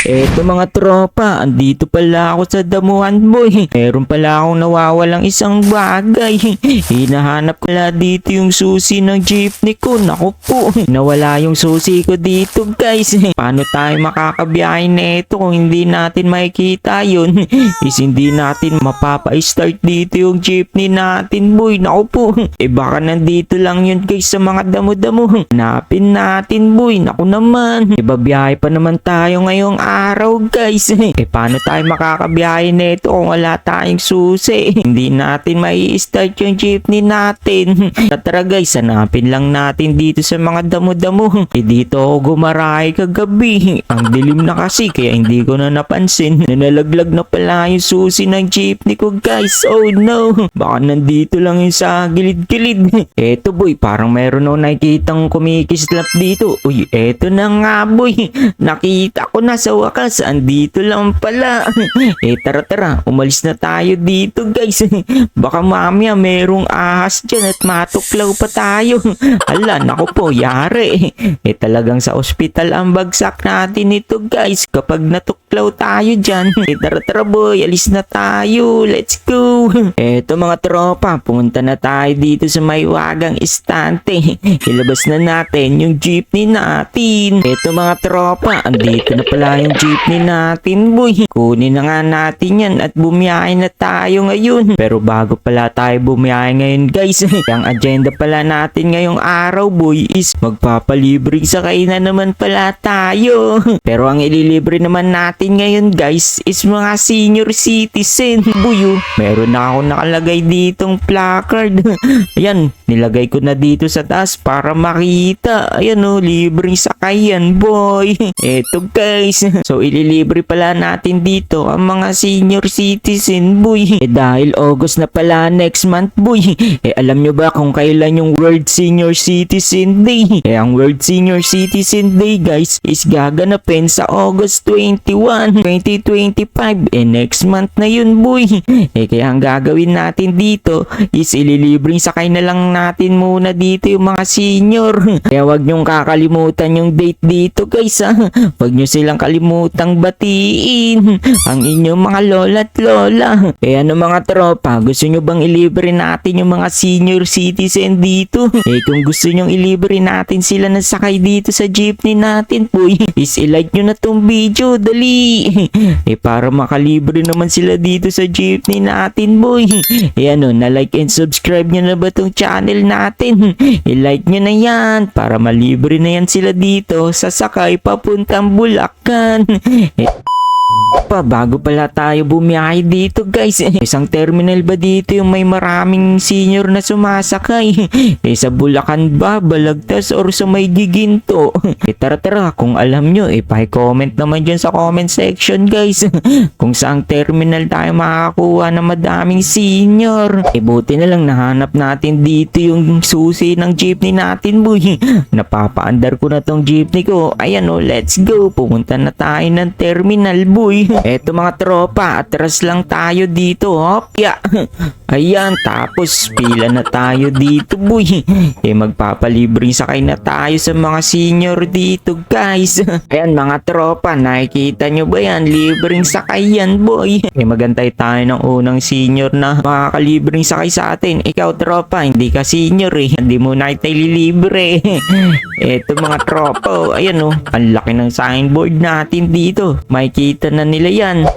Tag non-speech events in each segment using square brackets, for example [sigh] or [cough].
Eto mga tropa, andito pala ako sa damuhan boy. Meron pala akong nawawalang isang bagay. Hinahanap pala dito yung susi ng jeepney ko. Naku po, nawala yung susi ko dito guys. Paano tayo makakabiyahe nito kung hindi natin makikita yun? Is hindi natin mapapa-start dito yung jeepney natin boy. Naku po, eh baka nandito lang yun guys sa mga damo-damo. Hanapin natin boy. Naku naman, ibabiyahe pa naman tayo ngayong araw guys. eh paano tayo makakabiyahe nito kung wala tayong susi? [laughs] Hindi natin mai start yung jeepney natin. [laughs] Tara guys, hanapin lang natin dito sa mga damo-damo. [laughs] Eh dito ako gumarahe kagabi. Ang dilim na kasi kaya hindi ko na napansin. na Nalaglag na pala yung susi ng jeepney ko guys. Oh no. Baka nandito lang yun sa gilid-gilid. Eto boy, parang meron ako nakikitang kumikislap dito. Uy, eto na nga boy. Nakita ko na sa wakas. Andito lang pala. [laughs] eh tara tara, umalis na tayo dito guys. [laughs] Baka mamaya merong ahas dyan at matuklaw pa tayo. [laughs] Ala, nako po, yari. Eh talagang sa ospital ang bagsak natin ito guys. Kapag natuklaw tayo dyan. [laughs] Eh tara tara boy, alis na tayo. Let's go. [laughs] Eto mga tropa, pumunta na tayo dito sa may wagang istante. [laughs] Ilabas na natin yung jeepney natin. Eto mga tropa, andito na pala yung jeepney natin boy. Kunin na nga natin yan at bumiyahe na tayo ngayon. Pero bago pala tayo bumiyahe ngayon guys, ang agenda pala natin ngayong araw boy is magpapalibre sakay na naman pala tayo. Pero ang ililibre naman natin ngayon guys is mga senior citizen [laughs] boy. oh. Meron na ako nakalagay ditong placard. [laughs] Ayan, nilagay ko na dito sa taas para makita. Ayan o, libreng sakay yan boy. [laughs] Eto guys, so ililibre pala natin dito ang mga senior citizen boy. Eh dahil August na pala next month boy. Eh alam nyo ba kung kailan yung World Senior Citizen Day? Eh ang World Senior Citizen Day guys is gaganapin sa August 21, 2025. Eh next month na yun boy. Eh kaya ang gagawin natin dito is ililibreng sakay na lang natin muna dito yung mga senior. Kaya wag nyong kakalimutan yung date dito guys ha. Wag nyo silang kalimutang batiin ang inyong mga lola at lola. Eh ano mga tropa, gusto nyo bang ilibre natin yung mga senior citizen dito? Eh kung gusto nyong ilibre natin sila na sakay dito sa jeepney natin boy, is ilike nyo na tong video, dali. [laughs] Eh para makalibre naman sila dito sa jeepney natin boy. [laughs] Eh ano, na like and subscribe nyo na ba tong channel natin? [laughs] I-like nyo na yan para malibre na yan sila dito sa sakay papuntang Bulacan. Eh, pa, bago pala tayo bumiyahe dito guys. [laughs] Isang terminal ba dito yung may maraming senior na sumasakay? [laughs] Eh sa Bulacan ba, Balagtas or sa may giginto? [laughs] Eh tara tara, kung alam nyo, eh comment naman dyan sa comment section guys. kung saang terminal tayo makakakuha ng madaming senior. Eh buti na lang nahanap natin dito yung susi ng jeepney natin boy. Napapaandar ko na tong jeepney ko. Ayan o, let's go. Pumunta na tayo ng terminal boy. Eto mga tropa, atras lang tayo dito. Hopya. Ayan, tapos pila na tayo dito boy. Eh magpapalibreng sakay na tayo sa mga senior dito guys. Ayan mga tropa, nakikita nyo ba yan? Libreng sakay yan boy. Eh magantay tayo ng unang senior na makakalibreng sakay sa atin. Ikaw tropa, hindi ka senior eh. Hindi mo na ililibre. Eto mga tropa, oh, ayan oh. Ang laki ng signboard natin dito. Makikita na nila yan.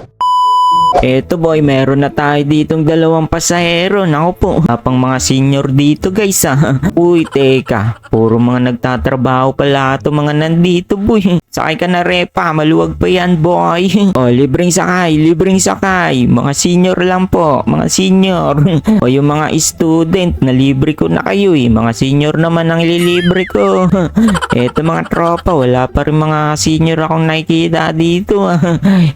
Eto boy, meron na tayo ditong dalawang pasahero. Naku po, pang mga senior dito guys ha. [laughs] Uy, teka. Puro mga nagtatrabaho pala ito mga nandito boy. Sakay ka na repa, maluwag pa yan boy. [laughs] O, libreng sakay, libreng sakay. Mga senior lang po, mga senior. [laughs] o yung mga student, na libre ko na kayo eh. Mga senior naman ang ililibre ko. [laughs] Eto mga tropa, wala pa rin mga senior akong nakikita dito.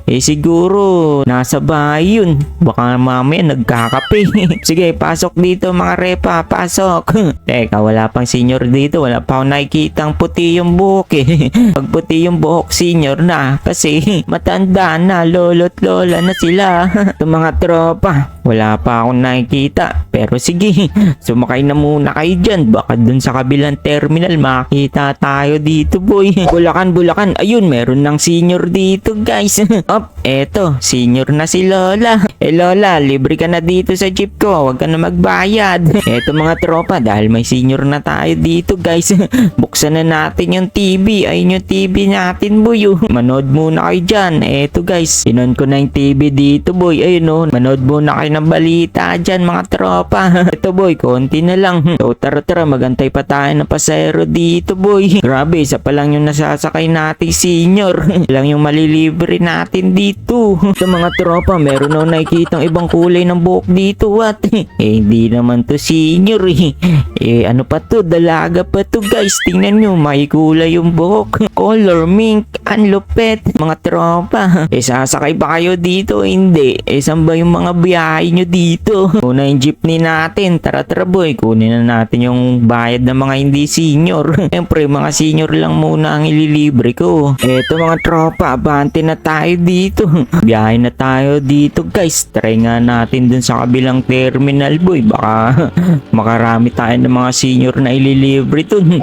eh siguro, nasa bahay yun. Baka mamaya nagkakape. Sige, pasok dito mga repa, pasok. Teka, wala pang senior dito. Wala pa akong nakikitang puti yung buhok eh. Pag puti yung buhok, senior na. Kasi [laughs] matanda na, lolo't lola na sila. [laughs] Itong mga tropa, Wala pa akong nakikita. Pero sige, [laughs] sumakay na muna kayo dyan. Baka dun sa kabilang terminal makita tayo dito boy. [laughs] Bulakan, Bulacan. Ayun, meron ng senior dito guys. [laughs] Op, eto, senior na si Lola. Eh Lola, libre ka na dito sa jeep ko. Huwag ka na magbayad. Eto mga tropa, dahil may senior na tayo dito guys. Buksan na natin yung TV. Ayun yung TV natin boy. Manood muna kayo dyan. Eto guys, sinon ko na yung TV dito boy. Ayun oh, manood muna kayo ng balita dyan mga tropa. [laughs] Eto boy, konti na lang. So tara tara, magantay pa tayo ng pasero dito boy. [laughs] Grabe, isa pa lang yung nasasakay nating senior. [laughs] lang yung malilibre natin dito. Sa mga tropa, meron na nakikitang ibang kulay ng buhok dito. What? eh, hindi naman to senior eh. Eh, ano pa to? Dalaga pa to guys. Tingnan nyo, may kulay yung buhok. Color, mink, ang lupet. Mga tropa. Eh, sasakay ba kayo dito? Hindi. Eh, saan ba yung mga biyahe nyo dito? [laughs] Una yung jeepney natin. Tara, tara boy. Kunin na natin yung bayad ng mga hindi senior. [laughs] Siyempre, mga senior lang muna ang ililibre ko. Eto mga tropa, abante na tayo dito. [laughs] Biyahe na tayo dito guys. Try nga natin dun sa kabilang terminal boy. Baka makarami tayo ng mga senior na ililibre dun.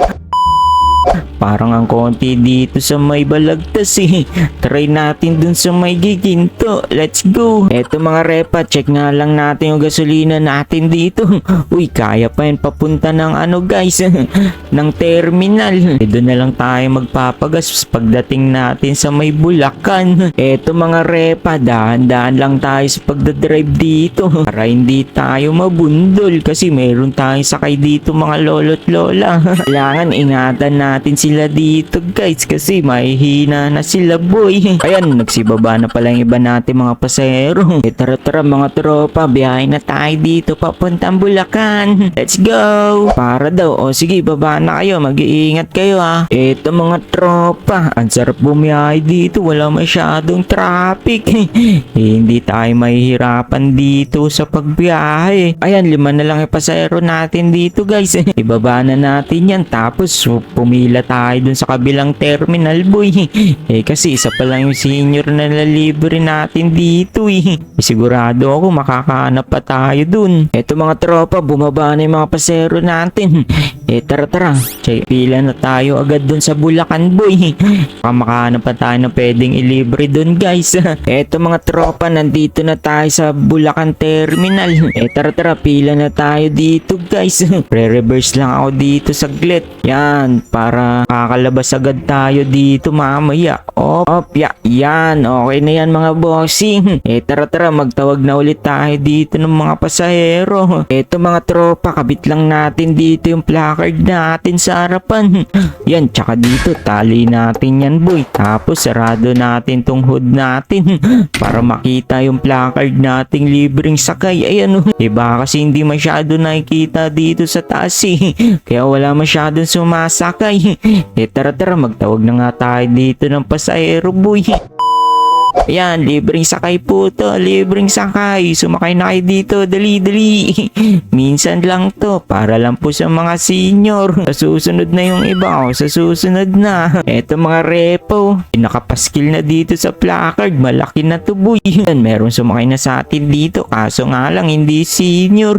Parang ang konti dito sa may balagtas eh. Try natin dun sa may giginto. Let's go. Eto mga repa, check nga lang natin yung gasolina natin dito. Uy, kaya pa yan papunta ng ano guys, [laughs] ng terminal. E doon na lang tayo magpapagas pagdating natin sa may Bulacan. Eto mga repa, dahan-dahan lang tayo sa pagdadrive dito. Para hindi tayo mabundol kasi meron tayong sakay dito mga lolo't lola. [laughs] Kailangan ingatan natin sila dito guys kasi mahihina na sila boy. [laughs] Ayan, nagsibaba na pala yung iba natin mga pasahero. [laughs] E tara tara mga tropa, biyahe na tayo dito papuntang Bulacan. Let's go! Para daw, o sige baba na kayo, mag-iingat kayo ha. Eto mga tropa, ang sarap bumiyahe dito, wala masyadong traffic. [laughs] eh, hindi tayo mahihirapan dito sa pagbiyahe. Ayan, lima na lang yung pasahero natin dito guys. Ibaba na natin yan tapos pumila tayo dun sa kabilang terminal boy. [laughs] Eh kasi isa pa lang yung senior na nalibre natin dito eh. Eh, Sigurado ako makakahanap pa tayo dun. Eto mga tropa, bumaba na yung mga pasero natin. [laughs] Eh tara tara, Chay, pila na tayo agad dun sa Bulacan boy. [laughs] Baka makahanap pa tayo ng pwedeng ilibre dun guys. Eto mga tropa, nandito na tayo sa Bulacan Terminal. Eh tara tara, pila na tayo dito guys. Pre-reverse lang ako dito saglit. Yan, para kakalabas agad tayo dito mamaya. Op, op, ya, yan. Okay na yan mga bossing. [laughs] Eh tara tara, magtawag na ulit tayo dito ng mga pasahero. [laughs] Eto mga tropa, kabit lang natin dito yung placard natin sa harapan. [laughs] Yan, tsaka dito, tali natin yan boy. Tapos sarado natin tong hood natin para makita yung placard nating libreng sakay. Ayan o. Diba kasi hindi masyado nakikita dito sa taas eh. Kaya wala masyadong sumasakay. [laughs] Eh tara tara, magtawag na nga tayo dito ng pasahero boy. [laughs] Ayan, libreng sakay po to. Libreng sakay. Sumakay na kayo dito. Dali, dali. [laughs] Minsan lang to. Para lang po sa mga senior. Sa susunod na yung iba. O, sa susunod na. [laughs] Eto mga repo. Nakapaskil na dito sa placard. Malaki na to boy. [laughs] Yan, meron sumakay na sa atin dito. Kaso nga lang, hindi senior.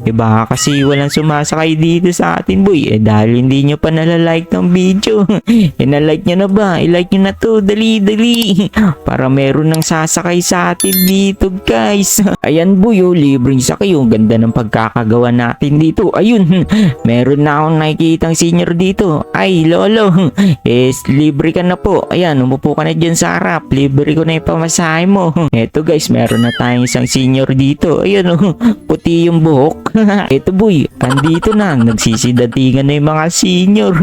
E baka kasi walang sumasakay dito sa atin boy. Eh dahil hindi nyo pa nalalike ng video. eh nalike nyo na ba? I-like nyo na to. Dali, dali. Para meron ng sasakay sa atin dito guys. [laughs] Ayan boy, oh, libreng sakay. Ang ganda ng pagkakagawa natin dito. Ayun, [laughs] meron na akong nakikitang senior dito. Ay, lolo. [laughs] Eh, libre ka na po. Ayan, umupo ka na dyan sa harap. Libre ko na yung pamasahe mo. Eto guys, meron na tayong isang senior dito. Ayun, oh, puti yung buhok. Eto boy, andito na. Nagsisidatingan na yung mga senior.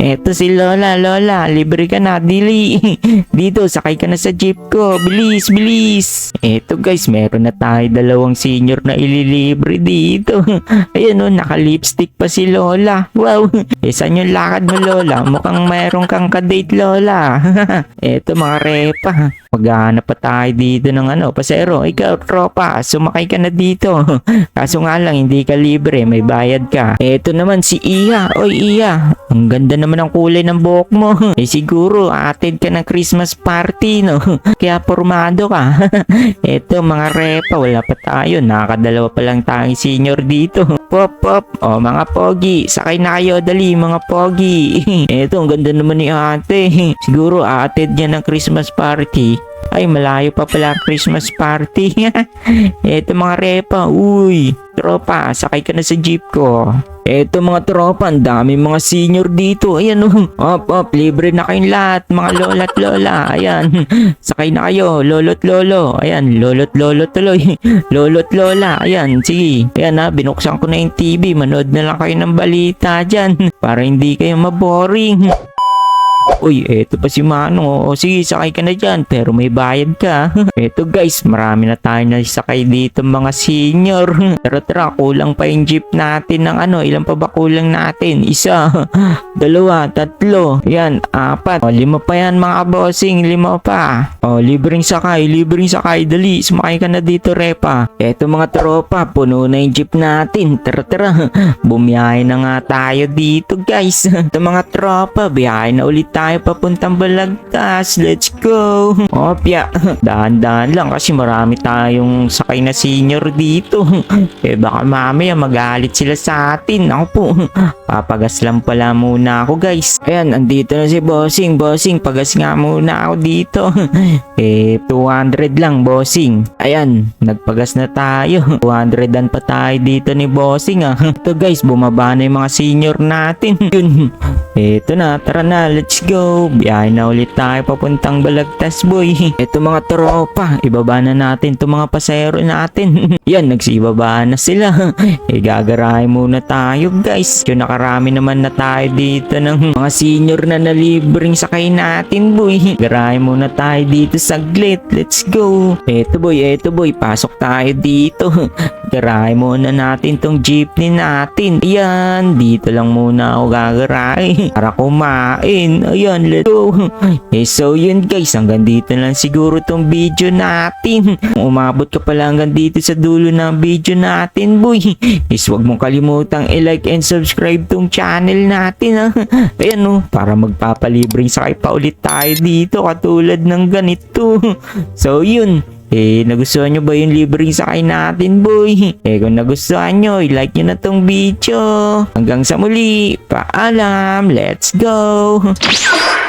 Eto si Lola, Lola. Libre ka na. Dili. Dito, sakay ka na sa jeep ko. Bilis, bilis. Eto guys, meron na tayo dalawang senior na ililibre dito. [laughs] Ayan o, naka-lipstick pa si Lola. Wow. [laughs] Eh, saan yung lakad mo, Lola? Mukhang mayroon kang kadate, Lola. [laughs] Eto mga repa. Maghanap pa tayo dito ng ano, pasero. Ikaw, tropa, sumakay ka na dito. Kaso nga lang, hindi ka libre, may bayad ka. Eto naman si Iya. Oy, Iya. Ang ganda naman ang kulay ng buhok mo. Eh siguro, atid ka ng Christmas party, no? Kaya formado ka. [laughs] Eto mga repa, wala pa tayo. Nakakadalawa pa lang tayong senior dito. [laughs] Pop, pop. O mga pogi, sakay na kayo. Dali mga pogi. [laughs] Eto, ang ganda naman ni ate. Siguro atid niya ng Christmas party. Ay, malayo pa pala Christmas party. [laughs] Eto mga repa, uy. Tropa, sakay ka na sa jeep ko. Eto mga tropa, ang dami mga senior dito. Ayan oh. Op, op, libre na kayong lahat. Mga lola't lola. Ayan. [laughs] Sakay na kayo. Lolo't lolo. Ayan, lolo't lolo tuloy. [laughs] lolo't lola. Ayan, sige. Ayan ha, binuksan ko na yung TV. Manood na lang kayo ng balita dyan. Para hindi kayo maboring. Uy, eto pa si Manong. O sige, sakay ka na dyan. Pero may bayad ka. [laughs] eto guys, marami na tayo na sakay dito mga senior. [laughs] Tara tara, kulang pa yung jeep natin ng ano. Ilan pa ba kulang natin? Isa, [laughs] dalawa, tatlo. Yan, apat. O, lima pa yan mga bossing. Lima pa. O, libreng sakay, libreng sakay. Dali, sumakay ka na dito, Repa. Eto mga tropa, puno na yung jeep natin. Tara tara, bumiyahe na nga tayo dito guys. Ito mga tropa, biyahe na ulit tayo papuntang Balagtas. Let's go. [laughs] Opya, [laughs] dahan-dahan lang kasi marami tayong sakay na senior dito. [laughs] Eh baka mamaya magalit sila sa atin. Ako po, papagas lang pala muna ako guys. Ayan, andito na si Bossing. Bossing, pagas nga muna ako dito. Eh, 200 lang, bossing. Ayan, nagpagas na tayo. 200 pa tayo dito ni bossing ah. Ito guys, bumaba na yung mga senior natin. Yun. Ito na, tara na, let's go. Biyahe na ulit tayo papuntang Balagtas, boy. [laughs] Ito mga tropa, ibaba na natin itong mga pasero natin. [laughs] Yan, nagsibaba na sila. [laughs] Eh, gagarahin muna tayo, guys. Yung nakarami naman na tayo dito ng mga senior na nalibreng sakay natin, boy. Garahin muna tayo dito saglit. Let's go. Eto, boy, eto, boy. Pasok tayo dito. Garahin muna natin tong jeepney natin. Ayan, dito lang muna ako gagarahin para kumain. Ayan, let's go. Eh, so yun guys, hanggang dito lang siguro tong video natin. Kung umabot ka pala hanggang dito sa dulo ng video natin, boy. Is wag mong kalimutang i-like and subscribe tong channel natin, ha. Ayan, no, para magpapalibreng sakay pa ulit tayo dito katulad ng ganito. So yun, eh, nagustuhan nyo ba yung libreng sakay natin, boy? [laughs] Eh, kung nagustuhan nyo, i-like nyo na tong video. Hanggang sa muli, paalam, let's go! [laughs]